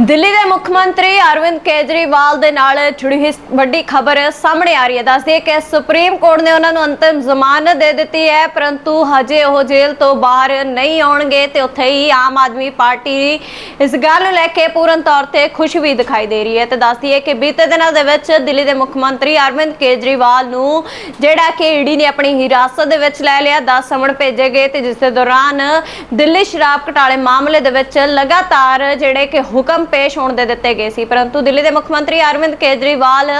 ਦਿੱਲੀ ਦੇ ਮੁੱਖ ਮੰਤਰੀ ਅਰਵਿੰਦ ਕੇਜਰੀਵਾਲ ਦੇ ਨਾਲ ਜੁੜੀ ਹੋਈ ਵੱਡੀ ਖਬਰ ਸਾਹਮਣੇ ਆ ਰਹੀ ਹੈ। ਦੱਸਦੇ ਕਿ ਸੁਪਰੀਮ ਕੋਰਟ ਨੇ ਉਹਨਾਂ ਨੂੰ ਅੰਤਿਮ ਜ਼ਮਾਨਤ ਦੇ ਦਿੱਤੀ ਹੈ, ਪਰੰਤੂ ਹਜੇ ਉਹ ਜੇਲ੍ਹ ਤੋਂ ਬਾਹਰ ਨਹੀਂ ਆਉਣਗੇ ਤੇ ਉੱਥੇ ਹੀ ਆਮ ਆਦਮੀ ਪਾਰਟੀ ਇਸ ਗੱਲ ਨੂੰ ਲੈ ਕੇ ਪੂਰਨ ਤੌਰ ਤੇ ਖੁਸ਼ ਵੀ ਦਿਖਾਈ ਦੇ ਰਹੀ ਹੈ ਤੇ ਦੱਸਦੀ ਹੈ ਕਿ ਬੀਤੇ ਦਿਨਾਂ ਦੇ ਵਿੱਚ ਦਿੱਲੀ ਦੇ ਮੁੱਖ ਮੰਤਰੀ ਅਰਵਿੰਦ ਕੇਜਰੀਵਾਲ ਨੂੰ ਜਿਹੜਾ ਕਿ ਈਡੀ ਨੇ ਆਪਣੀ ਹਿਰਾਸਤ ਦੇ ਵਿੱਚ ਲੈ ਲਿਆ 10 ਸਮਣ ਭੇਜੇ ਗਏ ਤੇ ਜਿਸ ਦੇ ਦੌਰਾਨ ਦਿੱਲੀ ਸ਼ਰਾਬ ਘਟਾਲੇ ਮਾਮਲੇ ਦੇ ਵਿੱਚ ਲਗਾਤਾਰ ਜਿਹੜੇ ਕਿ ਹੁਕਮ ਪੇਸ਼ ਹੋਣ ਦੇ ਦਿੱਤੇ ਗਏ ਸੀ। ਪਰੰਤੂ ਦਿੱਲੀ ਦੇ ਮੁੱਖ ਮੰਤਰੀ ਅਰਵਿੰਦ ਕੇਜਰੀਵਾਲ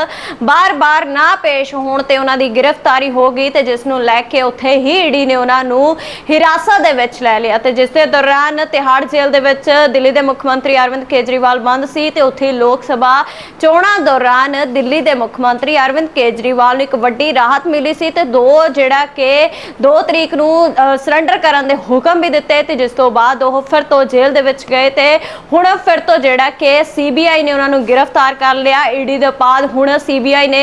ਬਾਰ-ਬਾਰ ਨਾ ਪੇਸ਼ ਹੋਣ ਤੇ ਉਹਨਾਂ ਦੀ ਗ੍ਰਿਫਤਾਰੀ ਹੋ ਗਈ ਤੇ ਜਿਸ ਨੂੰ ਲੈ ਕੇ ਉੱਥੇ ਹੀ ਈਡੀ ਨੇ ਉਹਨਾਂ ਨੂੰ ਹਿਰਾਸਤ ਦੇ ਵਿੱਚ ਲੈ ਲਿਆ ਤੇ ਜਿਸ ਦੇ ਦੌਰਾਨ ਤਿਹਾੜ ਜੇਲ੍ਹ ਦੇ ਵਿੱਚ ਦਿੱਲੀ ਦੇ ਮੁੱਖ ਮੰਤਰੀ ਅਰਵਿੰਦ ਕੇਜਰੀਵਾਲ ਬੰਦ ਸੀ ਤੇ ਉੱਥੇ ਲੋਕ ਸਭਾ ਚੋਣਾਂ ਦੌਰਾਨ ਦਿੱਲੀ ਦੇ ਮੁੱਖ ਮੰਤਰੀ ਅਰਵਿੰਦ ਕੇਜਰੀਵਾਲ ਨੂੰ ਇੱਕ ਵੱਡੀ ਰਾਹਤ ਮਿਲੀ ਸੀ ਤੇ ਦੋ ਜਿਹੜਾ ਕਿ 2 ਤਰੀਕ ਨੂੰ ਸਰੈਂਡਰ ਕਰਨ ਦੇ ਹੁਕਮ ਵੀ ਦਿੱਤੇ ਤੇ ਜਿਸ ਤੋਂ ਬਾਅਦ ਉਹ ਫਿਰ ਤੋਂ ਜੇਲ੍ਹ ਦੇ ਵਿੱਚ ਗਏ ਤੇ ਹੁਣ ਫਿਰ ਤੋਂ ਜਿਹੜਾ ਕਿ ਸੀਬੀਆਈ ਨੇ ਉਹਨਾਂ ਨੂੰ ਗ੍ਰਿਫਤਾਰ ਕਰ ਲਿਆ। ਈਡੀ ਦੇ ਬਾਅਦ ਹੁਣ ਸੀਬੀਆਈ ਨੇ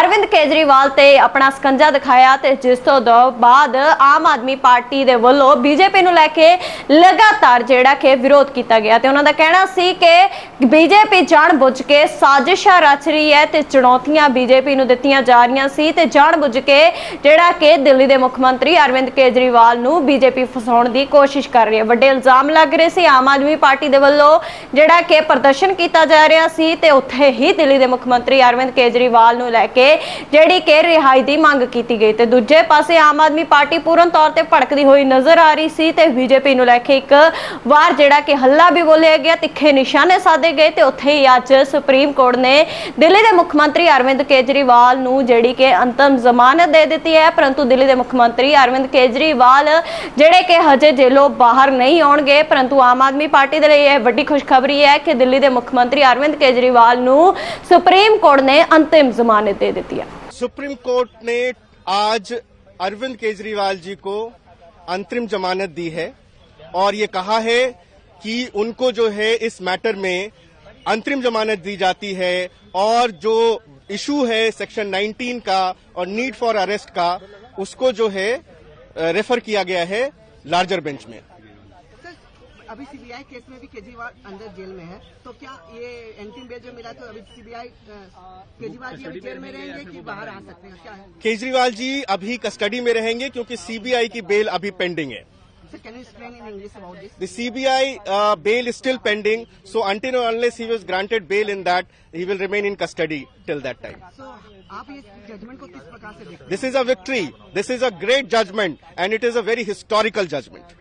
ਅਰਵਿੰਦ ਕੇਜਰੀਵਾਲ ਤੇ ਆਪਣਾ ਸਕੰਜਾ ਦਿਖਾਇਆ ਤੇ ਜਿਸ ਤੋਂ ਬਾਅਦ ਆਮ ਆਦਮੀ ਪਾਰਟੀ ਦੇ ਵੱਲੋਂ ਬੀਜੇਪੀ ਨੂੰ ਲੈ ਕੇ ਲਗਾਤਾਰ ਜਿਹੜਾ ਕਿ ਵਿਰੋਧ ਕੀਤਾ ਗਿਆ। ਤੇ ਉਹਨਾਂ ਦਾ ਕਹਿਣਾ ਸੀ ਕਿ ਬੀਜੇਪੀ ਜਾਣਬੁੱਝ ਕੇ ਸਾਜ਼ਿਸ਼ਾਂ ਰਚ ਰਹੀ ਹੈ ਤੇ ਚੁਣੌਤੀਆਂ ਬੀਜੇਪੀ ਨੂੰ ਦਿੱਤੀਆਂ ਜਾ ਰਹੀਆਂ ਸੀ ਤੇ ਜਾਣਬੁੱਝ ਕੇ ਜਿਹੜਾ ਕਿ ਦਿੱਲੀ ਦੇ ਮੁੱਖ ਮੰਤਰੀ ਅਰਵਿੰਦ ਕੇਜਰੀਵਾਲ ਨੂੰ ਬੀਜੇਪੀ ਫਸਾਉਣ ਦੀ ਕੋਸ਼ਿਸ਼ ਕਰ ਰਹੀ ਹੈ। ਵੱਡੇ ਇਲਜ਼ਾਮ ਲੱਗ ਰਹੇ ਸੀ। ਆਮ ਆਦਮੀ ਪਾਰਟੀ ਦੇ ਵੱਲੋਂ ਜਿਹੜਾ ਕੇ ਪ੍ਰਦਰਸ਼ਨ ਕੀਤਾ ਜਾ ਰਿਹਾ ਸੀ ਤੇ ਉੱਥੇ ਹੀ ਦਿੱਲੀ ਦੇ ਮੁੱਖ ਮੰਤਰੀ ਅਰਵਿੰਦ ਕੇਜਰੀਵਾਲ ਨੂੰ ਲੈ ਕੇ ਜਿਹੜੀ ਕਿ ਰਿਹਾਈ ਦੀ ਮੰਗ ਕੀਤੀ ਗਈ ਤੇ ਦੂਜੇ ਪਾਸੇ ਆਮ ਆਦਮੀ ਪਾਰਟੀ ਪੂਰਨ ਤੌਰ ਤੇ ਭੜਕਦੀ ਹੋਈ ਨਜ਼ਰ ਆ ਰਹੀ ਸੀ ਤੇ ਬੀਜੇਪੀ ਨੂੰ ਲੈ ਕੇ ਇੱਕ ਵਾਰ ਜਿਹੜਾ ਕਿ ਹੱਲਾ ਵੀ ਬੋਲਿਆ ਗਿਆ, ਤਿੱਖੇ ਨਿਸ਼ਾਨੇ ਸਾਧੇ ਗਏ ਤੇ ਉੱਥੇ ਹੀ ਅੱਜ ਸੁਪਰੀਮ ਕੋਰਟ ਨੇ ਦਿੱਲੀ ਦੇ ਮੁੱਖ ਮੰਤਰੀ ਅਰਵਿੰਦ ਕੇਜਰੀਵਾਲ ਨੂੰ ਜਿਹੜੀ ਕਿ ਅੰਤਮ ਜ਼ਮਾਨਤ ਦੇ ਦਿੱਤੀ ਹੈ। ਪਰੰਤੂ ਦਿੱਲੀ ਦੇ ਮੁੱਖ ਮੰਤਰੀ ਅਰਵਿੰਦ ਕੇਜਰੀਵਾਲ ਜਿਹੜੇ ਕਿ ਹਜੇ ਜੇਲੋਂ ਬਾਹਰ ਨਹੀਂ ਆਉਣਗੇ, ਪਰੰਤੂ ਆਮ ਆਦਮੀ ਪਾਰਟੀ ਦੇ ਲਈ ਇਹ ਵੱਡੀ ਖੁਸ਼ਖਬਰੀ ਹੈ ਕਿ ਦਿੱਲੀ ਦੇ ਮੁੱਖ ਮੰਤਰੀ ਅਰਵਿੰਦ ਕੇਜਰੀਵਾਲ ਨੂੰ ਸੁਪਰੀਮ ਕੋਰਟ ਨੇ ਅੰਤਿਮ ਜ਼ਮਾਨਤ ਦੇ ਦਿੱਤੀ ਹੈ सुप्रीम कोर्ट ने आज अरविंद केजरीवाल जी को अंतरिम जमानत दी है और ये कहा है कि उनको जो है इस मैटर में अंतरिम जमानत दी जाती है और जो इशू है सेक्शन 19 का और नीड फॉर अरेस्ट का उसको जो है रेफर किया गया है लार्जर बेंच में सर अभी सीबीआई केस में भी केजरीवाल अंदर जेल में है तो क्या ये अंतिम बेल जो मिला तो अभी सीबीआई केजरीवाल जी अभी जेल में रहेंगे कि बाहर आ सकते हैं? क्या है? केजरीवाल जी अभी कस्टडी में रहेंगे क्योंकि सीबीआई की बेल अभी पेंडिंग है। CBI bail is still pending so until unless granted bail in that he will remain in custody till that time this is a victory this is a great judgment and it is a very historical judgment